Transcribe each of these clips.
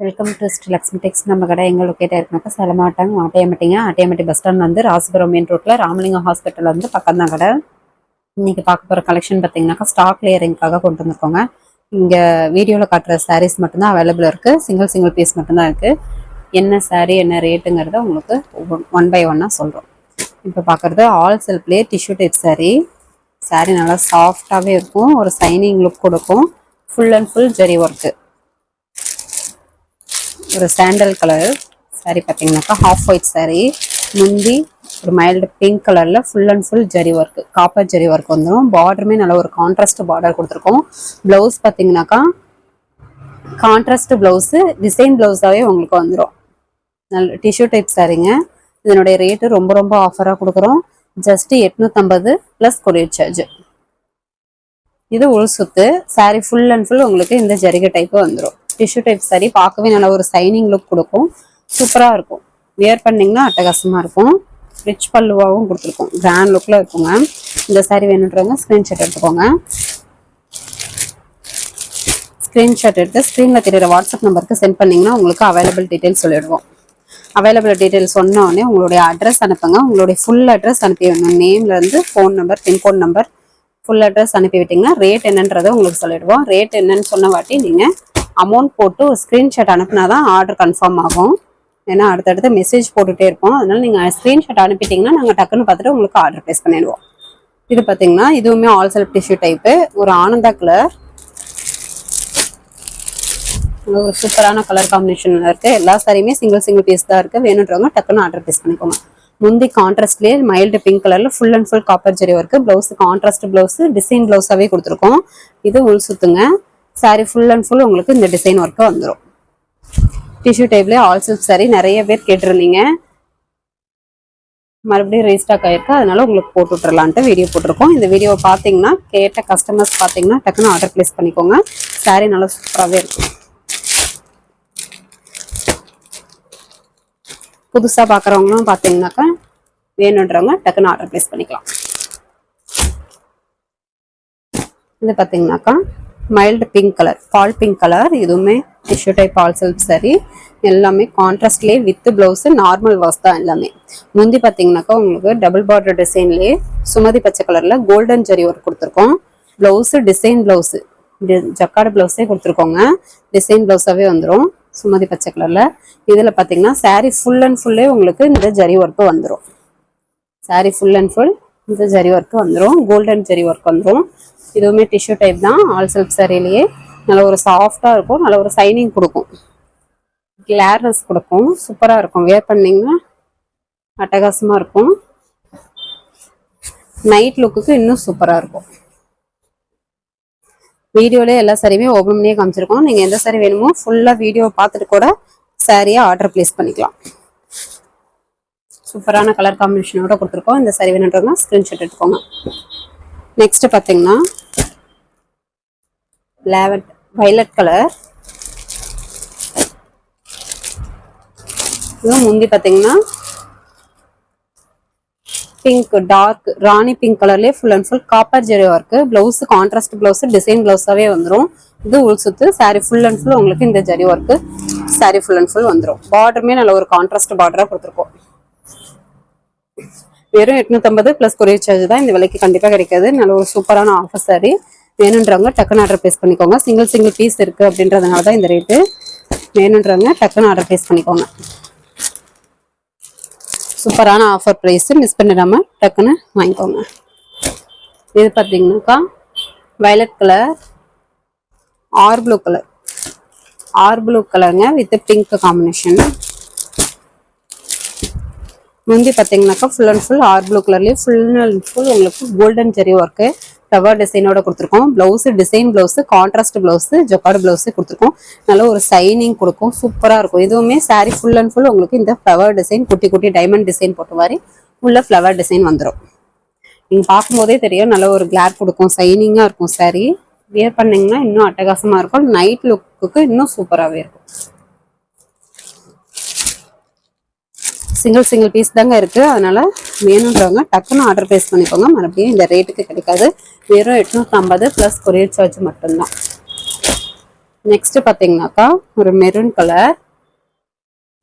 Welcome to Lakshmi tex நம்ம கடை எங்கே லொக்கேட்டாக இருக்குனாக்கா செலமாட்டாங்க ஆட்டையமட்டிங்க ஆட்டையமட்டி பஸ் ஸ்டாண்ட் வந்து ராசிபுரம் மெயின் ரோட்டில் ராமலிங்கம் ஹாஸ்பிட்டல் வந்து பக்கம் தான் கடை. இன்றைக்கி பார்க்க போகிற கலெக்ஷன் பார்த்தீங்கன்னாக்கா ஸ்டாக் லேயரிங்காக கொண்டு வந்திருக்கோங்க. இங்கே வீடியோவில் காட்டுற சாரீஸ் மட்டும்தான் அவைலபிள் இருக்குது சிங்கிள் சிங்கிள் பீஸ் மட்டும்தான் இருக்குது என்ன சாரீ என்ன ரேட்டுங்கிறத உங்களுக்கு ஒன் பை ஒன்னாக சொல்கிறோம் இப்போ பார்க்குறது ஆல் செல்ஃப்லேயே டிஷ்யூ டைப் சாரீ சாரீ நல்லா சாஃப்டாகவே இருக்கும். ஒரு சைனிங் லுக் கொடுக்கும். Full and full zari work ஒரு சாண்டல் கலர் saree பார்த்தீங்கன்னாக்கா ஹாஃப் ஒயிட் saree முந்தி ஒரு மைல்டு பிங்க் கலரில் full and full zari work copper zari work வந்துடும் பார்டருமே நல்ல ஒரு கான்ட்ராஸ்ட் பார்டர் கொடுத்துருக்கோம். ப்ளவுஸ் பார்த்தீங்கன்னாக்கா கான்ட்ராஸ்ட் ப்ளவுஸு டிசைன் ப்ளவுஸாகவே உங்களுக்கு வந்துடும் நல்ல டிஷ்யூ டைப் சாரீங்க இதனுடைய ரேட்டு ரொம்ப ரொம்ப ஆஃபராக கொடுக்குறோம். ஜஸ்ட்டு எட்நூற்றம்பது ப்ளஸ் கொரியர் சார்ஜ் இது உள் சுத்து. Saree ஃபுல் அண்ட் ஃபுல் உங்களுக்கு இந்த ஜரிகை டைப்பு வந்துடும் டிஷ்யூ டைப் சரி பார்க்கவே நல்ல ஒரு சைனிங் லுக் கொடுக்கும். சூப்பராக இருக்கும். வியர் பண்ணிங்கன்னா அட்டகாசமாக இருக்கும். ரிச் பல்லுவாகவும் கொடுத்துருக்கோம். கிராண்ட் லுக்கில் இருக்குங்க இந்த சாரி வேணுன்றவங்க ஸ்க்ரீன்ஷாட் எடுத்துக்கோங்க. ஸ்க்ரீன்ஷாட் எடுத்து ஸ்க்ரீனில் தெரியுற வாட்ஸ்அப் நம்பருக்கு சென்ட் பண்ணிங்கன்னா உங்களுக்கு அவைலபிள் டீட்டெயில்ஸ் சொல்லிடுவோம். அவைலபிள் டீட்டெயில்ஸ் சொன்னோடனே உங்களுடைய அட்ரஸ் அனுப்புங்க. உங்களுடைய ஃபுல் அட்ரஸ் அனுப்பி வேணும் நேம்லேருந்து phone number pincode number full address அனுப்பி விட்டிங்கன்னா ரேட் என்னன்றதை உங்களுக்கு சொல்லிடுவோம். ரேட் என்னன்னு சொன்ன வாட்டி நீங்கள் அமௌண்ட் போட்டு ஒரு ஸ்க்ரீன்ஷாட் அனுப்புனா தான் ஆர்டர் கன்ஃபார்ம் ஆகும். ஏன்னா அடுத்தடுத்து மெசேஜ் போட்டுகிட்டே இருப்போம். அதனால் நீங்கள் ஸ்க்ரீன்ஷாட் அனுப்பிட்டீங்கன்னா நாங்கள் டக்குன்னு பார்த்துட்டு உங்களுக்கு ஆர்டர் ப்ளேஸ் பண்ணிடுவோம். இது பார்த்தீங்கன்னா இதுவுமே ஆல் செல்ஃப் டிஷ்யூ டைப்பு ஒரு ஆனந்தா கலர் ஒரு சூப்பரான கலர் காம்பினேஷன்ல இருக்குது எல்லா சாரியுமே சிங்கிள் சிங்கிள் பீஸ் தான் இருக்குது வேணுன்றவங்க டக்குன்னு ஆர்டர் ப்ளேஸ் பண்ணிக்கோங்க. முந்தி கான்ட்ராஸ்ட்லேயே மைல்டு பிங்க் கலரில் full and full copper zari work blouse contrast blouse design ப்ளவுஸாகவே கொடுத்துருக்கோம். இது உள் சுத்துங்க. சாரி ஃபுல் அண்ட் ஃபுல் உங்களுக்கு இந்த டிசைன் ஒர்க்கு வந்துடும் டிஷ்யூ டைப்லேயே ஆல் சில்க் சாரீ நிறைய பேர் கேட்டிருந்தீங்க. மறுபடியும் ரீஸ்டாக் ஆகிருக்கு அதனால உங்களுக்கு போட்டு விட்டுறலான்ட்டு வீடியோ போட்டிருக்கோம். இந்த வீடியோவை பார்த்தீங்கன்னா கேட்ட கஸ்டமர்ஸ் பார்த்தீங்கன்னா டக்குன்னு ஆர்டர் ப்ளேஸ் பண்ணிக்கோங்க. சாரீ நல்லா சூப்பராகவே இருக்கும். புதுசாக பார்க்குறவங்களும் பார்த்தீங்கன்னாக்கா வேணுன்றவங்க டக்குன்னு ஆர்டர் ப்ளேஸ் பண்ணிக்கலாம். இது பார்த்தீங்கன்னாக்கா மைல்டு பிங்க் கலர் பால் பிங்க் கலர் இதுவுமே tissue type all silk saree. எல்லாமே கான்ட்ராஸ்ட்லேயே வித் ப்ளவுஸு நார்மல் வாஷ் தான் எல்லாமே. முந்தி பார்த்தீங்கன்னாக்கா உங்களுக்கு டபுள் பார்டர் டிசைன்லேயே சுமதி பச்சை கலரில் கோல்டன் ஜெரி ஒர்க் கொடுத்துருக்கோம். ப்ளவுஸு டிசைன் ப்ளவுஸு ஜக்காடு ப்ளவுஸே கொடுத்துருக்கோங்க. டிசைன் ப்ளவுஸாகவே வந்துடும் சுமதி பச்சை கலரில் இதில் பார்த்தீங்கன்னா சாரீ ஃபுல் அண்ட் ஃபுல்லே உங்களுக்கு இந்த ஜரி ஒர்க்கு வந்துடும் சாரீ ஃபுல் அண்ட் ஃபுல் இந்த ஜரி ஒர்க்கு வந்துடும் கோல்டன் ஜரி ஒர்க் வந்துடும் இதுவுமே டிஷ்யூ டைப் தான். ஆல் செல்ஃப் சரிலேயே நல்ல ஒரு சாஃப்டாக இருக்கும். நல்ல ஒரு சைனிங் கொடுக்கும். கிளார்னஸ் கொடுக்கும். சூப்பராக இருக்கும். வேர் பண்ணிங்கன்னா அட்டகாசமாக இருக்கும். நைட் லுக்குக்கு இன்னும் சூப்பராக இருக்கும். வீடியோவிலே எல்லா சாரியுமே ஓப்பன் காமிச்சிருக்கோம். நீங்கள் எந்த சாரி வேணுமோ ஃபுல்லாக வீடியோ பார்த்துட்டு கூட சாரியை ஆர்டர் ப்ளேஸ் பண்ணிக்கலாம். சூப்பரான கலர் காம்பினேஷனோட கொடுத்துருக்கோம். இந்த சாரி வேணுன்றவங்க ஸ்க்ரீன்ஷாட் எடுத்துக்கோங்க. நெக்ஸ்ட் பார்த்தீங்கன்னா லேவட் வைலட் கலர் இதுவும் முந்தி பார்த்தீங்கன்னா பிங்க் டார்க் ராணி பிங்க் கலர்லேயே full and full copper zari work blouse contrast blouse design ப்ளவுஸாகவே வந்துடும் இது உள் சுத்து சாரி ஃபுல் அண்ட் ஃபுல் உங்களுக்கு இந்த zari work saree full and full வந்துடும் பார்டருமே நல்ல ஒரு கான்ட்ராஸ்ட் பார்டராக கொடுத்துருக்கோம். வெறும் எட்நூத்தம்பது ப்ளஸ் கொரியர் சார்ஜ் தான் இந்த விலைக்கு கண்டிப்பாக கிடைக்காது. நல்ல ஒரு சூப்பரான ஆஃபர் சாரி வேணுன்றவங்க டக்குன்னு ஆர்டர் ப்ளேஸ் பண்ணிக்கோங்க. சிங்கிள் சிங்கிள் பீஸ் இருக்கு அப்படின்றதுனால தான் இந்த ரேட்டு வேணுன்றவங்க டக்குன்னு ஆர்டர் ப்ளேஸ் பண்ணிக்கோங்க. சூப்பரான ஆஃபர் ப்ரைஸ் மிஸ் பண்ணிடாம டக்குன்னு வாங்கிக்கோங்க. இது பார்த்தீங்கன்னாக்கா violet colour R blue colour R blue கலருங்க வித் பிங்க் காம்பினேஷன் முந்தி பார்த்தீங்கன்னாக்கா full and full R blue கலர்லேயே ஃபுல் அண்ட் ஃபுல் உங்களுக்கு கோல்டன் ஜெரி ஒர்க்கு ஃப்ளவர் டிசைனோட கொடுத்துருக்கோம். Blouse design blouse contrast blouse jacquard blouse கொடுத்துருக்கோம். நல்ல ஒரு சைனிங் கொடுக்கும். சூப்பராக இருக்கும். இதுவுமே சாரீ ஃபுல் அண்ட் ஃபுல் உங்களுக்கு இந்த ஃப்ளவர் டிசைன் குட்டி குட்டி டைமண்ட் டிசைன் போட்ட மாதிரி உள்ள ஃப்ளவர் டிசைன் வந்துடும் நீங்கள் பார்க்கும்போதே தெரியும். நல்ல ஒரு கிளார் கொடுக்கும். சைனிங்காக இருக்கும் சாரீ வியர் பண்ணிங்கன்னா இன்னும் அட்டகாசமாக இருக்கும். நைட் லுக்குக்கு இன்னும் சூப்பராகவே இருக்கும். சிங்கிள் சிங்கிள் பீஸ் தாங்க இருக்கு. அதனால வேணுன்றவங்க டக்குன்னு ஆர்டர் ப்ளேஸ் பண்ணிக்கோங்க. மறுபடியும் இந்த ரேட்டுக்கு கிடைக்காது. வெறும் எட்நூற்றி ஐம்பது ப்ளஸ் கொரியர் சார்ஜ் மட்டும்தான். நெக்ஸ்ட் பார்த்தீங்கன்னாக்கா ஒரு மெரூன் கலர்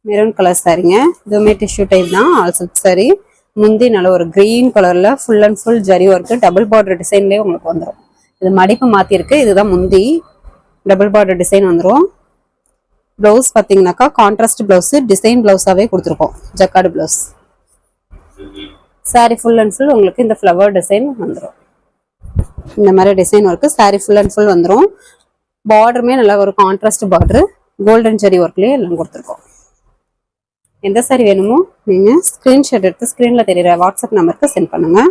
மெரூன் கலர் சாரிங்க இதுவுமே டிஷ்யூ டைப் தான். ஆல் சில்க் சாரி முந்தி நல்ல ஒரு க்ரீன் கலர்ல full and full zari work double border டிசைன்லேயே உங்களுக்கு வந்துடும் இது மடிப்பு மாற்றிருக்கு இதுதான் முந்தி டபுள் பார்டர் டிசைன் வந்துடும் ப்ளவுஸ் பார்த்தீங்கன்னாக்கா கான்ட்ராஸ்ட் ப்ளவுஸு டிசைன் ப்ளவுஸாகவே கொடுத்துருக்கோம். Jacquard blouse sari full and full உங்களுக்கு இந்த ஃப்ளவர் டிசைன் வந்துடும் இந்த மாதிரி design work sari full and full வந்துடும் பார்டருமே நல்லா ஒரு கான்ட்ராஸ்ட் பார்டரு கோல்டன் ஜெரி ஒர்க்லேயே எல்லாம் கொடுத்துருக்கோம். எந்த சாரி வேணுமோ நீங்கள் ஸ்க்ரீன்ஷாட் எடுத்து ஸ்க்ரீனில் தெரிகிற வாட்ஸ்அப் நம்பருக்கு சென்ட் பண்ணுங்கள்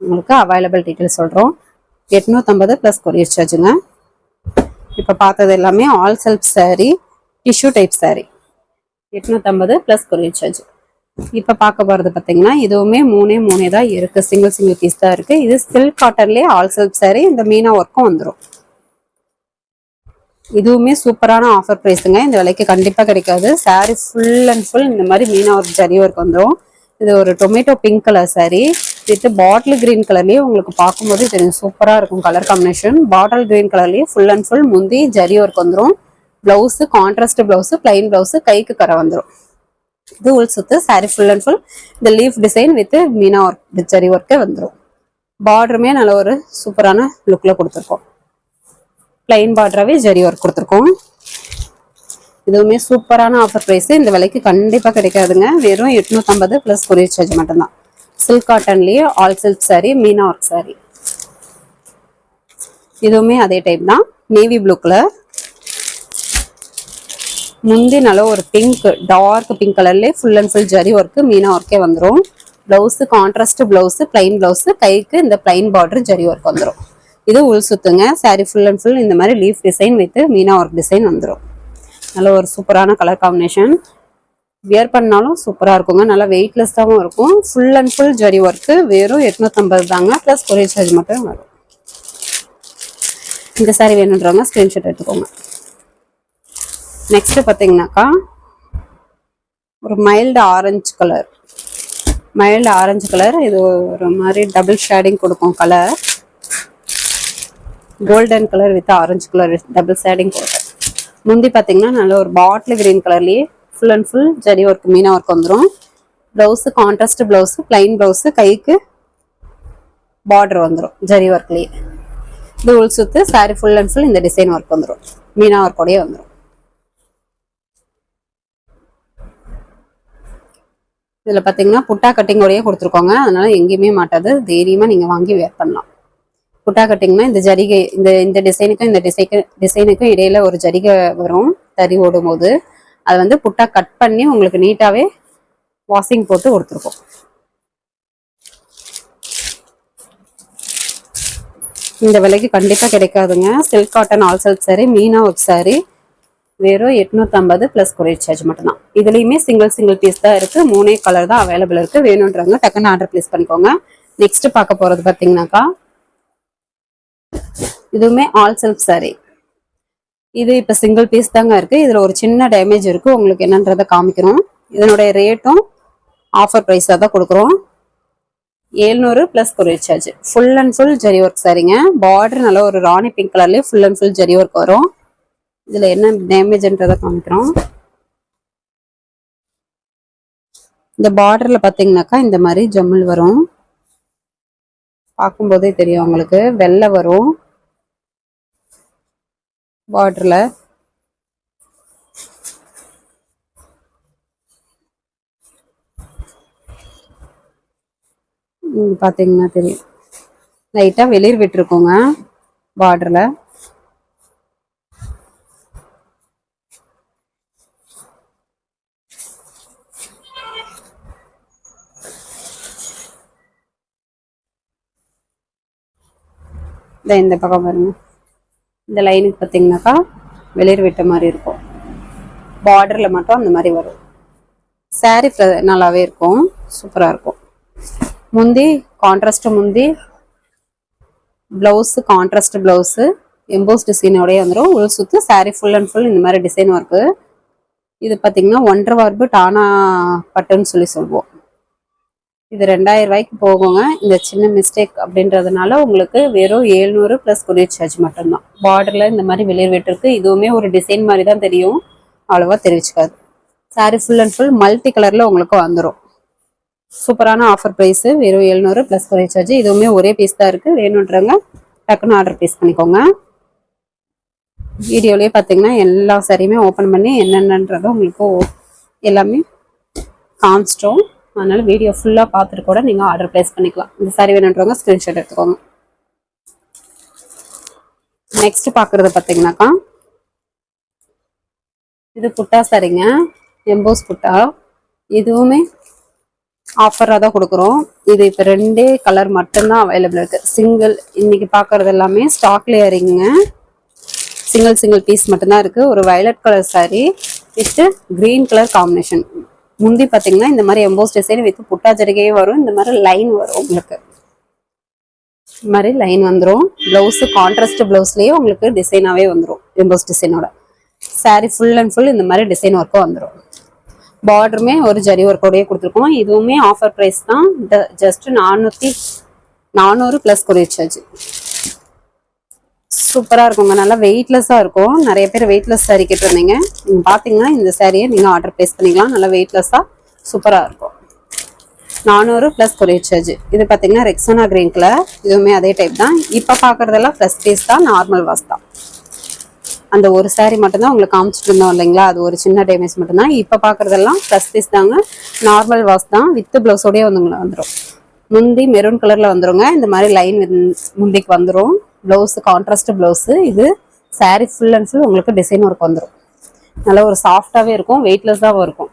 உங்களுக்கு அவைலபிள் டீட்டெயில் சொல்கிறோம் எட்நூற்றம்பது ப்ளஸ் கொரியர் சார்ஜுங்க இப்போ பார்த்தது எல்லாமே all self saree tissue type saree. எட்நூற்றம்பது ப்ளஸ் கொரியர் சார்ஜ் இப்போ பார்க்க போகிறது பார்த்தீங்கன்னா இதுவுமே மூணே மூணே தான் இருக்குது சிங்கிள் சிங்கிள் பீஸ் தான் இருக்குது இது சில்க் காட்டன்லேயே ஆல் சில்க் saree இந்த மீனா ஒர்க்கும் வந்துடும் இதுவுமே சூப்பரான ஆஃபர் ப்ரைஸுங்க இந்த விலைக்கு கண்டிப்பாக கிடைக்காது. Saree ஃபுல் அண்ட் ஃபுல் இந்த மாதிரி மீனா ஒர்க் ஜரி ஒர்க் வந்துடும் இது ஒரு tomato pink colour saree. With bottle green கலர்லேயே உங்களுக்கு பார்க்கும்போது தெரியும். சூப்பராக இருக்கும் கலர் காம்பினேஷன் பாட்டில் கிரீன் கலர்லேயே ஃபுல் அண்ட் ஃபுல் முந்தி ஜரி ஒர்க் வந்துடும் blouse contrast blouse plain blouse கைக்கு கரை வந்துடும் இது உள் சுத்து சாரி ஃபுல் அண்ட் ஃபுல் இந்த leaf design with meena work zari ஒர்க்கே வந்துடும் பார்டருமே நல்ல ஒரு சூப்பரான லுக்கில் கொடுத்துருக்கோம். பிளைன் பார்டராகவே ஜரி ஒர்க் கொடுத்துருக்கோம். இதுவுமே சூப்பரான ஆஃபர் ப்ரைஸு இந்த விலைக்கு கண்டிப்பாக கிடைக்காதுங்க. வெறும் எட்நூற்றம்பது ப்ளஸ் கொரியர் சார்ஜ் மட்டும்தான். Silk காட்டன்லேயே all silk saree meena work saree. இதுவுமே அதே டைப் தான். நேவி ப்ளூ கலர் முந்தி நல்லா ஒரு பிங்க் டார்க் பிங்க் கலர்லேயே full and full zari work meena ஒர்க்கே வந்துடும் blouse contrast blouse plain blouse கைக்கு இந்த பிளைன் பார்டர் ஜரி ஒர்க் வந்துடும் இது உள் சுத்துங்க. சாரீ ஃபுல் அண்ட் ஃபுல் இந்த மாதிரி leaf design with meena work design வந்துடும் நல்ல ஒரு சூப்பரான கலர் காம்பினேஷன் வியர் பண்ணாலும் சூப்பராக இருக்குங்க. நல்லா வெயிட்லெஸ்ஸாகவும் இருக்கும். Full and full zari work வெறும் எட்நூற்றம்பது தாங்க. ப்ளஸ் கொரியர் சார்ஜ் மட்டும் வரும். இந்த saree வேணுன்றவங்க ஸ்க்ரீன்ஷாட் எடுத்துக்கோங்க. நெக்ஸ்ட் பார்த்தீங்கன்னாக்கா ஒரு mild orange colour mild orange colour இது ஒரு மாதிரி டபுள் ஷேடிங் கொடுக்கும் colour golden colour with orange colour double shading கொடுக்கும். முந்தி பார்த்தீங்கன்னா நல்ல ஒரு பாட்டில் கிரீன் கலர்லேயே full and full zari work meena work வந்துடும் blouse contrast blouse plain blouse கைக்கு பார்டர் வந்துடும் ஜரி ஒர்க்லேயே இது உள் சுத்து சாரி ஃபுல் அண்ட் ஃபுல் இந்த டிசைன் ஒர்க் வந்துடும் மீனா ஒர்க்கோடயே வந்துடும் இதில் பார்த்தீங்கன்னா புட்டா கட்டிங்கோடையே கொடுத்துருக்கோங்க. அதனால் எங்கேயுமே மாட்டாது. தைரியமாக நீங்கள் வாங்கி வேர் பண்ணலாம். புட்டா கட்டிங்னா இந்த ஜரிகை இந்த இந்த டிசைனுக்கும் இந்த டிசைக்கு டிசைனுக்கும் இடையில ஒரு ஜரிகை வரும். தறி ஓடும் போது அதை வந்து புட்டா கட் பண்ணி உங்களுக்கு நீட்டாகவே வாஷிங் போட்டு கொடுத்துருக்கோம். இந்த விலைக்கு கண்டிப்பாக கிடைக்காதுங்க. Silk cotton all silk meena work saree வெறும் எட்நூற்றம்பது ப்ளஸ் கொரியர் சார்ஜ் மட்டும்தான். இதுலேயுமே சிங்கிள் சிங்கிள் பீஸ் தான் இருக்குது மூணே கலர் தான் அவைலபிள் இருக்குது வேணுன்றவங்க டக்குன்னு ஆர்டர் ப்ளேஸ் பண்ணிக்கோங்க. நெக்ஸ்ட் பார்க்க போகிறது பார்த்தீங்கன்னாக்கா இதுவுமே ஆல் செல்ஃப் saree. இது இப்போ சிங்கிள் பீஸ் தாங்க இருக்குது இதில் ஒரு சின்ன டேமேஜ் இருக்குது உங்களுக்கு என்னன்றதை காமிக்கிறோம். இதனுடைய ரேட்டும் ஆஃபர் ப்ரைஸாக தான் கொடுக்குறோம். ஏழ்நூறு plus courier charge full and full zari work சாரிங்க பார்டர் நல்ல ஒரு ராணி பிங்க் கலர்லேயே full and full zari work வரும். இதில் என்ன டேமேஜ்ன்றதை காமிக்கிறோம். இந்த பார்டரில் பார்த்தீங்கன்னாக்கா இந்த மாதிரி ஜம்முல் வரும். பார்க்கும்போதே தெரியும் உங்களுக்கு. வெள்ளை வரும். பார்டரில் பார்த்தீங்கன்னா தெரியும். லைட்டாக வெளிர் விட்டுருக்கோங்க. பார்டரில் இந்த இந்த பக்கம் பாருங்க. இந்த லைனுக்கு பார்த்தீங்கன்னாக்கா வெளிர் விட்ட மாதிரி இருக்கும். பார்டரில் மட்டும் அந்த மாதிரி வரும். saree நல்லாவே இருக்கும். சூப்பராக இருக்கும். முந்தி கான்ட்ராஸ்ட் முந்தி ப்ளவுஸு கான்ட்ராஸ்ட் ப்ளவுஸு எம்போஸ் டிசைனோடய வந்துடும் உள் சுற்று saree ஃபுல் அண்ட் ஃபுல் இந்த மாதிரி டிசைன் ஒர்க்கு இது பார்த்தீங்கன்னா ஒன்றரை வார்பு டானா பட்டுன்னு சொல்லி சொல்லுவோம். இது ரெண்டாயிரம் ரூபாய்க்கு போகுங்க. இந்த சின்ன மிஸ்டேக் அப்படின்றதுனால உங்களுக்கு வெறும் ஏழ்நூறு ப்ளஸ் கொரியர் சார்ஜ் மட்டும்தான். பார்டரில் இந்த மாதிரி வெளியே விட்டுருக்கு இதுவுமே ஒரு டிசைன் மாதிரி தான் தெரியும். அவ்வளோவா தெரிவிச்சுக்காது. Saree full and full multi கலரில் உங்களுக்கு வந்துடும் சூப்பரான ஆஃபர் ப்ரைஸு வெறும் எழுநூறு ப்ளஸ் கொரியர் சார்ஜ் இதுவுமே ஒரே பீஸ் தான் இருக்குது வேணுன்றவங்க டக்குன்னு ஆர்டர் ப்ளேஸ் பண்ணிக்கோங்க. வீடியோலேயே பார்த்தீங்கன்னா எல்லா சாரியுமே ஓப்பன் பண்ணி என்னென்னன்றதும் உங்களுக்கு ஓ- எல்லாமே காமிச்சிட்டோம். அதனால வீடியோ ஃபுல்லாக பார்த்துட்டு கூட நீங்கள் ஆர்டர் ப்ளேஸ் பண்ணிக்கலாம். இந்த சாரி வேணுன்றவங்க ஸ்க்ரீன்ஷாட் எடுத்துக்கோங்க. நெக்ஸ்ட் பார்க்குறது பார்த்தீங்கன்னாக்கா இது புட்டா சாரிங்க எம்போஸ் புட்டா இதுவுமே ஆஃபராக தான் கொடுக்குறோம். இது இப்போ ரெண்டே கலர் மட்டும்தான் அவைலபிள் இருக்குது சிங்கிள் இன்னைக்கு பார்க்குறது எல்லாமே ஸ்டாக்ல இறங்குங்க சிங்கிள் சிங்கிள் பீஸ் மட்டும்தான் இருக்குது ஒரு violet colour saree with green colour combination முந்தி பார்த்தீங்கன்னா இந்த மாதிரி எம்போஸ் டிசைன் வித் புட்டா ஜரிகையே வரும். இந்த மாதிரி லைன் வரும் உங்களுக்கு. இந்த மாதிரி லைன் வந்துடும் ப்ளவுஸு கான்ட்ராஸ்ட் ப்ளவுஸ்லேயே உங்களுக்கு டிசைனாகவே வந்துடும் எம்போஸ் டிசைனோட saree ஃபுல் அண்ட் ஃபுல் இந்த மாதிரி டிசைன் ஒர்க்கும் வந்துடும் பார்டருமே ஒரு ஜரி ஒர்க்கோடையே கொடுத்துருக்கோம். இதுவுமே ஆஃபர் ப்ரைஸ் தான். ஜஸ்ட் நானூற்றி நானூறு ப்ளஸ் கொரியர் சார்ஜ் சூப்பராக இருக்குங்க. நல்லா வெயிட்லெஸ்ஸாக இருக்கும். நிறைய பேர் வெயிட்லெஸ் saree கேட்டிருந்தீங்க. நீங்கள் பார்த்தீங்கன்னா இந்த சாரியை நீங்கள் ஆர்டர் ப்ளேஸ் பண்ணிக்கலாம். நல்லா வெயிட்லெஸ்ஸாக சூப்பராக இருக்கும். நானூறு ப்ளஸ் கொரியர் சார்ஜ் இது பார்த்தீங்கன்னா ரெக்ஸோனா கிரீன் கலர் இதுவுமே அதே டைப் தான். இப்போ பார்க்குறதெல்லாம் ப்ளஸ் பீஸ் தான் நார்மல் வாஸ் தான். அந்த ஒரு saree மட்டும்தான் உங்களுக்கு காமிச்சிட்டு இருந்தோம் இல்லைங்களா? அது ஒரு சின்ன டேமேஜ் மட்டும்தான். இப்போ பார்க்குறதெல்லாம் ப்ளஸ் பீஸ் தாங்க. நார்மல் வாஸ் தான். வித்து ப்ளவுஸோடய வந்து உங்களுக்கு வந்துடும் முந்தி மெரூன் கலரில் வந்துருங்க. இந்த மாதிரி லைன் முந்திக்கு வந்துடும் ப்ளவுஸ் கான்ட்ராஸ்ட் ப்ளவுஸு இது சாரீ ஃபுல் அண்ட் ஃபுல் உங்களுக்கு டிசைன் ஒர்க் வந்துடும் நல்லா ஒரு சாஃப்டாகவே இருக்கும் வெயிட்லெஸ்ஸாகவும் இருக்கும்.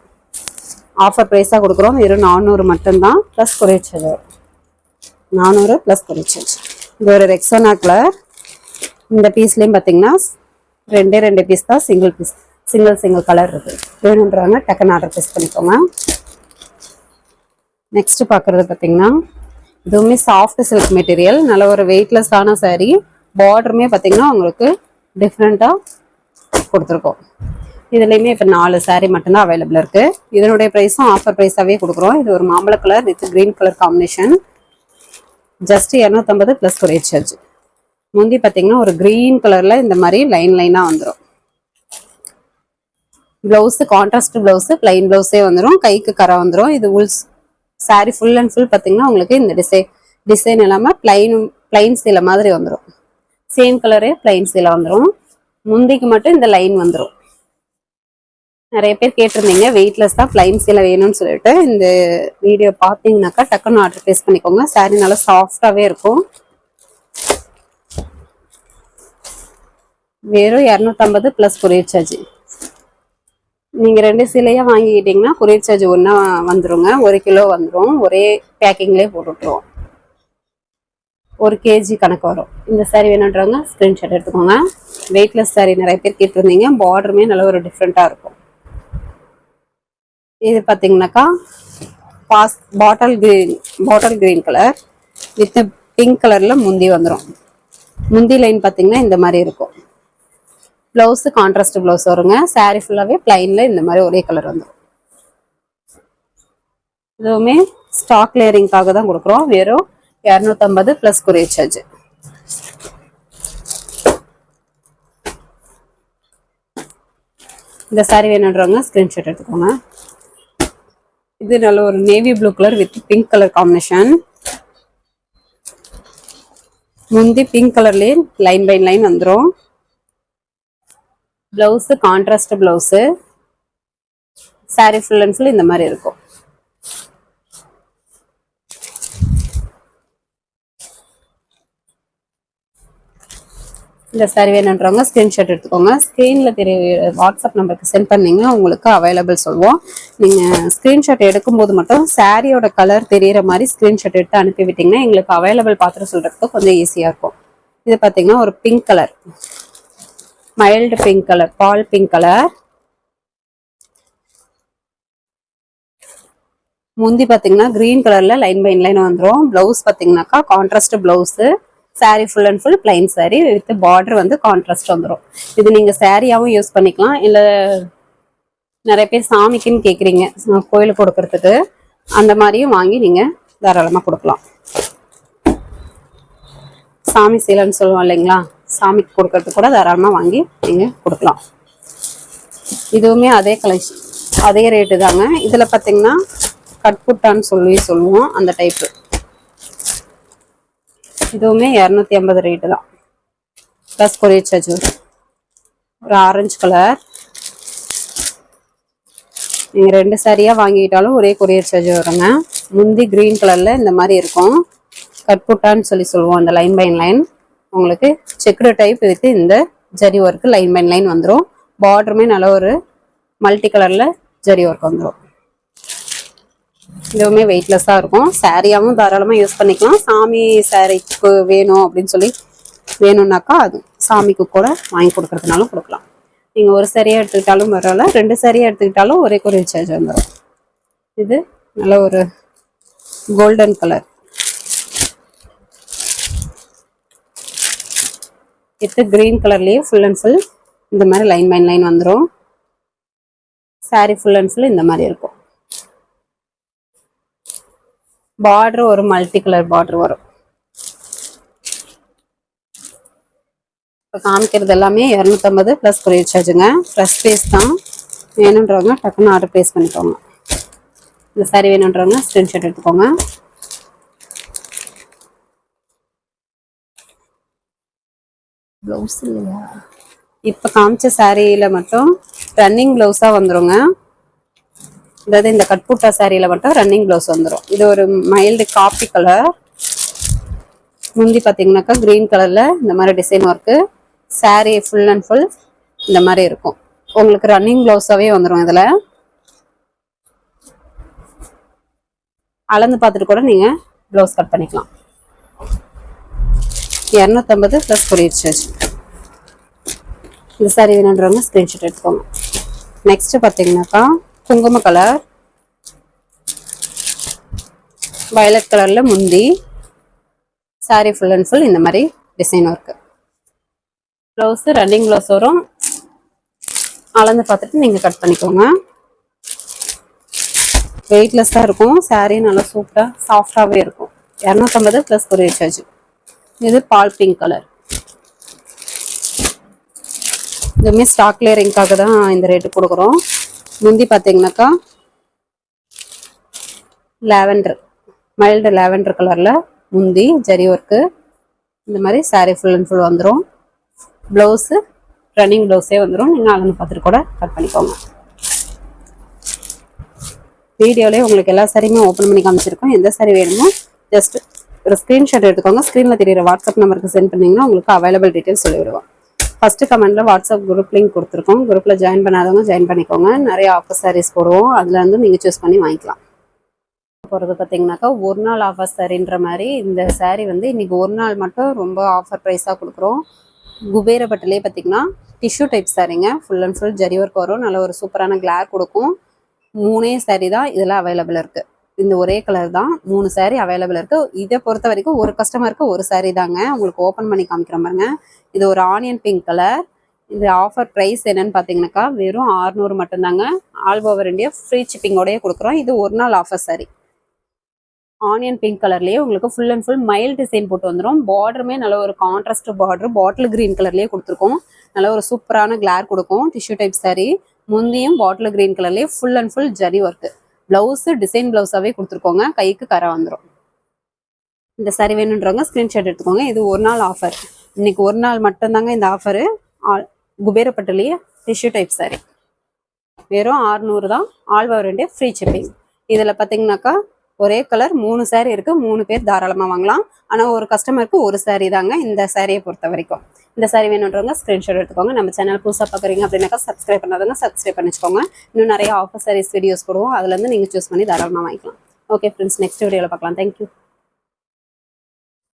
ஆஃபர் ப்ரைஸாக கொடுக்குறோம் வெறும் நானூறு மட்டும்தான் ப்ளஸ் குறைச்சது நானூறு ப்ளஸ் குறைச்சது இது ஒரு ரெக்ஸோனா கலர் இந்த பீஸ்லேயும் பார்த்தீங்கன்னா ரெண்டே ரெண்டு பீஸ் தான் single piece single single colour இருக்குது வேணுன்றாங்க டக்குன்னு ஆர்டர் ப்ளேஸ் பண்ணிக்கோங்க. நெக்ஸ்ட்டு பார்க்குறது பார்த்தீங்கன்னா இதுவுமே சாஃப்ட் சில்க் மெட்டீரியல் நல்ல ஒரு வெயிட்லெஸ்ஸான saree. பார்டருமே பார்த்தீங்கன்னா உங்களுக்கு டிஃப்ரெண்ட்டாக கொடுத்துருக்கோம். இதுலேயுமே இப்போ நாலு சாரீ மட்டும்தான் அவைலபிள் இருக்குது இதனுடைய ப்ரைஸும் ஆஃபர் ப்ரைஸாகவே கொடுக்குறோம். இது ஒரு மாம்பழ colour with green colour combination just இரநூத்தம்பது ப்ளஸ் கொரியர் சார்ஜ் முந்தி பார்த்தீங்கன்னா ஒரு க்ரீன் கலரில் இந்த மாதிரி லைன் லைனாக வந்துடும் ப்ளவுஸு கான்ட்ராஸ்ட் ப்ளவுஸு ப்ளைன் ப்ளவுஸே வந்துடும் கைக்கு கரை வந்துடும் இது உல்ஸ் saree ஃபுல் அண்ட் ஃபுல் பார்த்தீங்கன்னா உங்களுக்கு இந்த டிசைன் டிசைன் இல்லாமல் பிளைன் பிளைன் சீலை மாதிரி வந்துடும் சேம் கலரே பிளைன் சீலை வந்துடும் முந்திக்கு மட்டும் இந்த லைன் வந்துடும் நிறைய பேர் கேட்டிருந்தீங்க வெயிட்லெஸ் தான் பிளைன் சீலை வேணும்னு சொல்லிட்டு. இந்த வீடியோ பார்த்தீங்கன்னாக்கா டக்குன்னு ஆர்டர் ப்ளேஸ் பண்ணிக்கோங்க. saree நல்லா சாஃப்டாகவே இருக்கும். வெறும் இரநூத்தம்பது ப்ளஸ் கொரியர் சார்ஜ் நீங்கள் ரெண்டு சிலையாக வாங்கிக்கிட்டிங்கன்னா கொரியர் சார்ஜ் ஒன்றா வந்துருங்க. ஒரு கிலோ வந்துடும் ஒரே பேக்கிங்லேயே போட்டுட்ருவோம் ஒரு கேஜி கணக்கு வரும். இந்த சாரீ வேணுன்றவங்க ஸ்க்ரீன்ஷாட் எடுத்துக்கோங்க. வெயிட்லெஸ் சாரீ நிறைய பேர் கேட்டிருந்தீங்க. பார்டருமே நல்ல ஒரு டிஃப்ரெண்ட்டாக இருக்கும். இது பார்த்தீங்கன்னாக்கா pass bottle green bottle green colour with pink கலரில் முந்தி வந்துடும் முந்தி லைன் பார்த்தீங்கன்னா இந்த மாதிரி இருக்கும். ப்ளவுஸு கான்ட்ராஸ்ட் ப்ளவுஸ் வருங்க. Saree ஃபுல்லாகவே பிளைனில் இந்த மாதிரி ஒரே கலர் வந்துடும் இதுவுமே ஸ்டாக் லேயரிங்காக தான் கொடுக்குறோம். வெறும் இரநூத்தம்பது ப்ளஸ் கொரியர் சார்ஜ் இந்த saree வேணுன்றவங்க ஸ்க்ரீன்ஷாட் எடுத்துக்கோங்க. இது நல்ல ஒரு navy blue colour with pink colour combination முந்தி பிங்க் கலர்லேயே லைன் பை லைன் வந்துடும் blouse contrast blouse saree full and full இந்த மாதிரி இருக்கும். இந்த சாரி வேணுன்றவங்க ஸ்க்ரீன்ஷாட் எடுத்துக்கோங்க. ஸ்க்ரீனில் தெரிய வாட்ஸ்அப் நம்பருக்கு சென்ட் பண்ணீங்கன்னா உங்களுக்கு அவைலபிள் சொல்லுவோம். நீங்கள் ஸ்க்ரீன்ஷாட் எடுக்கும்போது மட்டும் சாரியோட கலர் தெரியிற மாதிரி ஸ்க்ரீன்ஷாட் எடுத்து அனுப்பி விட்டிங்கன்னா எங்களுக்கு அவைலபிள் பார்த்துட்டு சொல்கிறதுக்கு கொஞ்சம் ஈஸியாக இருக்கும். இது பார்த்தீங்கன்னா ஒரு pink colour mild pink colour பால் பிங்க் கலர் முந்தி பார்த்தீங்கன்னா கிரீன் கலர்ல லைன் பை லைன் வந்துடும் பிளவுஸ் பார்த்தீங்கன்னாக்கா contrast blouse saree full and full plain saree with border வந்து கான்ட்ராஸ்ட் வந்துடும் இது நீங்கள் சாரியாகவும் யூஸ் பண்ணிக்கலாம். இல்லை நிறைய பேர் சாமிக்குன்னு கேட்குறீங்க கோயிலுக்கு கொடுக்கறதுக்கு. அந்த மாதிரியும் வாங்கி நீங்கள் தாராளமாக கொடுக்கலாம். சாமி சீலைன்னு சொல்லுவோம் இல்லைங்களா? சாமிக்கு கொடுக்கறதுக்கு கூட தாராளமாக வாங்கி நீங்கள் கொடுக்கலாம். இதுவுமே அதே கலெக்ஷன் அதே ரேட்டு தாங்க. இதில் பார்த்தீங்கன்னா கட்புட்டான்னு சொல்லி சொல்லுவோம் அந்த டைப்பு இதுவுமே இரநூத்தி ஐம்பது ரேட்டு தான். ப்ளஸ் கொரியர் சார்ஜ் வரும் ஒரு ஆரஞ்சு கலர் நீங்கள் ரெண்டு சாரியாக வாங்கிக்கிட்டாலும் ஒரே கொரியர் சார்ஜ் வருங்க. முந்தி க்ரீன் கலரில் இந்த மாதிரி இருக்கும். கட்புட்டான்னு சொல்லி சொல்லுவோம் அந்த லைன் பை லைன் உங்களுக்கு செக்குடு டைப் வித்து இந்த zari work line by line வந்துடும் பார்டருமே நல்ல ஒரு மல்டி கலரில் ஜரி ஒர்க் வந்துடும் இதுவுமே வெயிட்லெஸ்ஸாக இருக்கும். சாரியாகவும் தாராளமாக யூஸ் பண்ணிக்கலாம். சாமி சாரிக்கு வேணும் அப்படின்னு சொல்லி வேணும்னாக்கா அது சாமிக்கு கூட வாங்கி கொடுக்கறதுனாலும் கொடுக்கலாம். நீங்கள் ஒரு சரியாக எடுத்துக்கிட்டாலும் பரவாயில்ல. ரெண்டு சரியாக எடுத்துக்கிட்டாலும் ஒரே கொரியர் சார்ஜ் வந்துடும் இது நல்ல ஒரு கோல்டன் கலர் வித் கிரீன் கலர்லேயே ஃபுல் அண்ட் ஃபுல் இந்த மாதிரி லைன் பை லைன் வந்துடும் சாரீ ஃபுல் அண்ட் ஃபுல் இந்த மாதிரி இருக்கும். பார்டர் ஒரு மல்டி கலர் பார்டர் வரும். இப்போ காமிக்கிறது எல்லாமே இரநூத்தம்பது ப்ளஸ் கொரியர் சார்ஜுங்க ப்ளஸ் பேஸ் தான். வேணுன்றவங்க டக்குன்னு ஆர்டர் ப்ளேஸ் பண்ணிக்கோங்க. இந்த சாரி வேணுன்றவங்க ஸ்க்ரீன்ஷாட் எடுத்துக்கோங்க. ப்ளவுஸ் இல்லையா? இப்போ காமிச்ச சாரியில் மட்டும் ரன்னிங் ப்ளவுஸாக வந்துடுங்க அதாவது இந்த கட்புட்டா சாரியில் மட்டும் ரன்னிங் ப்ளவுஸ் வந்துடும் இது ஒரு மைல்டு காப்பி கலர் முந்தி பார்த்தீங்கன்னாக்கா க்ரீன் கலரில் இந்த மாதிரி design work saree full and full இந்த மாதிரி இருக்கும். உங்களுக்கு ரன்னிங் ப்ளவுஸாகவே வந்துடும் இதில். அளந்து பார்த்துட்டு கூட நீங்கள் ப்ளவுஸ் கட் பண்ணிக்கலாம். இரநூத்தம்பது ப்ளஸ் கொரியர் சார்ஜ் இந்த சாரி வேணுன்றவங்க ஸ்க்ரீன்ஷாட் எடுத்துக்கோங்க. நெக்ஸ்ட்டு பார்த்தீங்கன்னாக்கா குங்கும கலர் வயலட் கலரில் முந்தி சாரி ஃபுல் அண்ட் ஃபுல் இந்த மாதிரி டிசைன் இருக்குது ப்ளவுஸு ரன்னிங் ப்ளவுஸ் வரும். அளந்து பார்த்துட்டு நீங்கள் கட் பண்ணிக்கோங்க. வெயிட்லெஸ்ஸாக இருக்கும். Saree நல்லா சூப்பராக சாஃப்டாகவே இருக்கும். இரநூத்தம்பது ப்ளஸ் கொரியர் சார்ஜ் இது பால் பிங்க் கலர் இதுவுமே ஸ்டாக் கிளியரிங்காக தான் இந்த ரேட்டு கொடுக்குறோம். முந்தி பார்த்தீங்கன்னாக்கா லேவண்டர் மைல்டு லாவெண்டர் கலரில் முந்தி ஜரி ஒர்க்கு இந்த மாதிரி சாரீ ஃபுல் அண்ட் ஃபுல் வந்துடும் ப்ளவுஸு ரன்னிங் ப்ளவுஸே வந்துடும் நீங்கள் அளந்து பார்த்துட்டு கூட கட் பண்ணிக்கோங்க. வீடியோலேயே உங்களுக்கு எல்லா சாரியுமே ஓப்பன் பண்ணி காமிச்சிருக்கோம். எந்த சாரி வேணுமோ ஜஸ்ட் ஒரு ஸ்க்ரீன்ஷாட் எடுத்துக்கோங்க. ஸ்க்ரீனில் தெரியுற வாட்ஸ்அப் நம்பருக்கு சென்ட் பண்ணிங்கன்னா உங்களுக்கு அவைலபிள் டீட்டெயில்ஸ் சொல்லிவிடுவோம் ஃபஸ்ட்டு கமெண்ட்டில் வாட்ஸ்அப் குரூப் லிங்க் கொடுத்துருக்கோம். குரூப்பில் ஜாயின் பண்ணாதவங்க ஜாயின் பண்ணிக்கோங்க. நிறைய ஆஃபர் சாரீஸ் போடுவோம். அதுலேருந்து நீங்கள் சூஸ் பண்ணி வாங்கிக்கலாம். போகிறது பார்த்தீங்கன்னாக்கா ஒரு நாள் ஆஃபர் சாரின்ற மாதிரி இந்த சாரீ வந்து இன்றைக்கி ஒரு நாள் மட்டும் ரொம்ப ஆஃபர் ப்ரைஸாக கொடுக்குறோம். குபேரப்பட்டிலே பார்த்தீங்கன்னா tissue type சாரீங்க full and full zari work வரும். நல்ல ஒரு சூப்பரான கிளார் கொடுக்கும். மூணே சாரீ தான் இதில் அவைலபிள் இருக்குது இந்த ஒரே கலர் தான். மூணு சாரீ அவைலபிள் இருக்குது இதை பொறுத்த வரைக்கும் ஒரு கஸ்டமருக்கு ஒரு சாரீ தாங்க. உங்களுக்கு ஓப்பன் பண்ணி காமிக்கிற பாருங்க. இது ஒரு ஆனியன் பிங்க் கலர் இது ஆஃபர் ப்ரைஸ் என்னன்னு பார்த்தீங்கன்னாக்கா வெறும் 600 மட்டும்தாங்க. ஆல் ஓவர் இண்டியா ஃப்ரீ ஷிப்பிங்கோடய கொடுக்குறோம். இது ஒரு நாள் ஆஃபர் சாரி ஆனியன் பிங்க் கலர்லேயே உங்களுக்கு ஃபுல் அண்ட் ஃபுல் மைல் டிசைன் போட்டு வந்துடும் பார்டருமே நல்ல ஒரு கான்ட்ராஸ்ட் பார்டர் பாட்டில் கிரீன் கலர்லேயே கொடுத்துருக்கோம். நல்ல ஒரு சூப்பரான கிளார் கொடுக்கும். Tissue type saree. முந்தியும் பாட்டில் கிரீன் கலர்லேயே full and full zari work blouse design ப்ளவுஸாகவே கொடுத்துருக்கோங்க. கைக்கு கரை வந்துடும் இந்த சரி வேணுன்றவங்க ஸ்க்ரீன்ஷாட் எடுத்துக்கோங்க. இது ஒரு நாள் ஆஃபர் இன்னைக்கு ஒரு நாள் மட்டும்தாங்க இந்த ஆஃபரு குபேரப்பட்டிலேயே டிஷ்யூ டைப் சாரி வெறும் 600 தான். ஆல்வா ரெண்டே ஃப்ரீ ஷிப்பிங் இதில் பார்த்தீங்கன்னாக்கா ஒரே கலர் மூணு சேரீ இருக்குது மூணு பேர் தாராளமாக வாங்கலாம். ஆனால் ஒரு கஸ்டமருக்கு ஒரு சேரீ தாங்க இந்த சேரீயை பொறுத்த வரைக்கும். இந்த சேரீ வேணுன்றவங்க ஸ்க்ரீன்ஷாட் எடுத்துக்கோங்க. நம்ம சேனல் புதுசாக பார்க்குறீங்க அப்படின்னாக்கா சப்ஸ்கிரைப் பண்ணாதவங்க சப்ஸ்கிரைப் பண்ணிக்கோங்க இன்னும் நிறைய ஆஃபர் சாரீஸ் வீடியோஸ் போடுவோம். அதுலேருந்து நீங்கள் சூஸ் பண்ணி தாராளமாக வாங்கிக்கலாம். ஓகே ஃப்ரெண்ட்ஸ் நெக்ஸ்ட் வீடியோவில் பார்க்கலாம். தேங்க்யூ